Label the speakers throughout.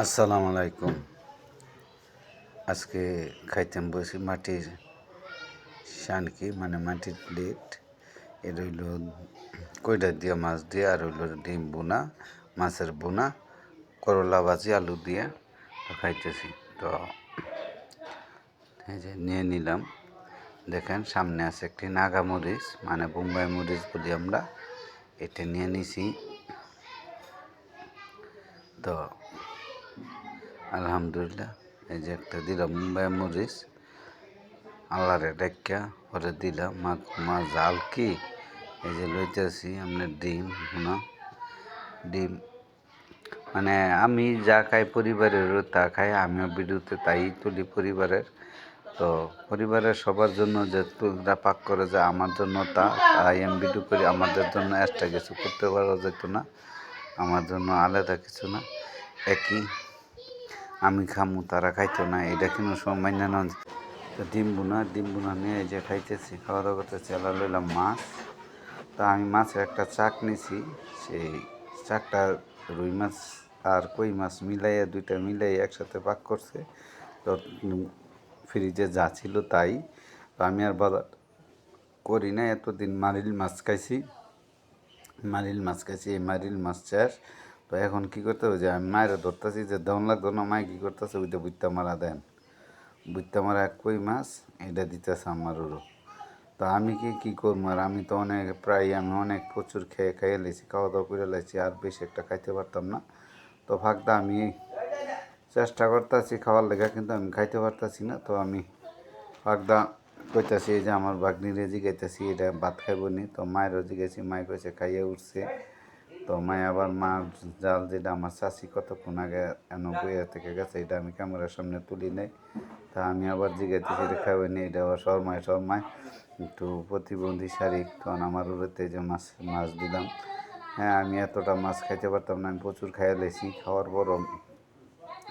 Speaker 1: আসসালামু আলাইকুম। আজকে খাইতাম বসি মাটির শানকি মানে মাটির প্লেট এর হইল কইটা দিয়া মাছ দিয়ে, আর হইল ডিম বোনা, মাছের বোনা, করলা ভাজি, আলু দিয়ে তো খাইতেছি। তো এই যে নিয়ে নিলাম। দেখেন সামনে আছে একটি নাগা মরিচ মানে বোম্বাই মরিচ বলি আমরা। এটা নিয়ে নিছি। তো আলহামদুলিল্লাহ। এই যে একটা দিলাম মুম্বাই মরিচ। আল্লাহরে ডাক্কা পরে দিলাম। মা মা জাল কি? এই যে লইতেছি আপনার ডিম না ডিম মানে আমি যা খাই পরিবারেরও তা খাই, আমিও ভিডিওতে তাই তুলি পরিবারের। তো পরিবারের সবার জন্য যে তুলটা পাক করে যে আমার জন্য তা, তাই আমি ভিডিও করি। আমাদের জন্য এক্সট্রা কিছু করতে পারা যেত না। আমার জন্য আলাদা কিছু না। একই। আমি খামু, তারা খাইতো না, এটা কিন্তু সময় না তো ডিম বুনা ডিম বুনা নিয়ে যে খাইতেছি খাওয়া দাওয়া করতেছি আল্লাহ লইলাম মাছ। তা আমি মাছের একটা চাক নিছি, সেই চাকটা রুই মাছ আর কই মাছ মিলাইয়া, দুইটা মিলাইয়া একসাথে পাক করছে। তো ফ্রিজে যা ছিল তাই। তো আমি আর বাজার করি না, এতদিন মারিল মাছ খাইছি। মারিল মাছ খাইছি, এই মারিল মাছ চাষ। তো এখন কি করতে হবে? যে আমি মায়ের ধরতেছি, যে দেওয়ান লাগতো না, মায় কী করতেছে? ওইটা বুত্তা মারা দেন। বুত্তা মারা এক কই মাছ এটা দিতেছে আমার ওরও। তো আমি কি, কী করব? আর আমি তো অনেক, প্রায় আমি অনেক প্রচুর খেয়ে খেয়ে লেছি খাওয়া দাওয়া করে লেছি আর বেশি একটা খাইতে পারতাম না। তো ভাগটা আমি চেষ্টা করতেছি খাওয়ার লেগে, কিন্তু আমি খাইতে পারতাছি না। তো আমি ভাগদা কইতাছি যে আমার বাগনিরে জিগাইতেছি এটা ভাত খাইব নি। তো মায়েরও জিগাইছি, মায় কইছে খাইয়ে উঠছে। তো মায় আবার মার জাল যেটা আমার চাষি কতক্ষণ আগে এন বইয়া থেকে গেছে, এটা আমি ক্যামেরার সামনে তুলি নাই। তা আমি আবার জিগাইতেছি, এটা খাবে নি এটা আবার শর্মায় শর্মায়। একটু প্রতিবন্ধী শারীরিক তখন আমার উড়েতে যে মাছ মাছ দিলাম। হ্যাঁ আমি এতটা মাছ খাইতে পারতাম না, আমি প্রচুর খাইয়া লেছি খাওয়ার পরও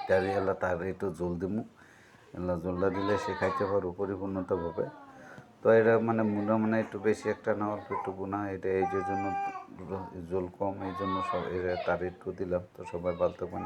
Speaker 1: তার এলা তার একটু জল দিমু। এলা জলটা দিলে সে খাইতে পারব পরিপূর্ণতাভাবে। তো এটা মানে মুনা মানে একটু বেশি একটা না, অল্প একটু গুণা এটা এই জন্য জল কম এই জন্য সব এরা তার একটু দিলাম তো সবাই ভালো থাকবেন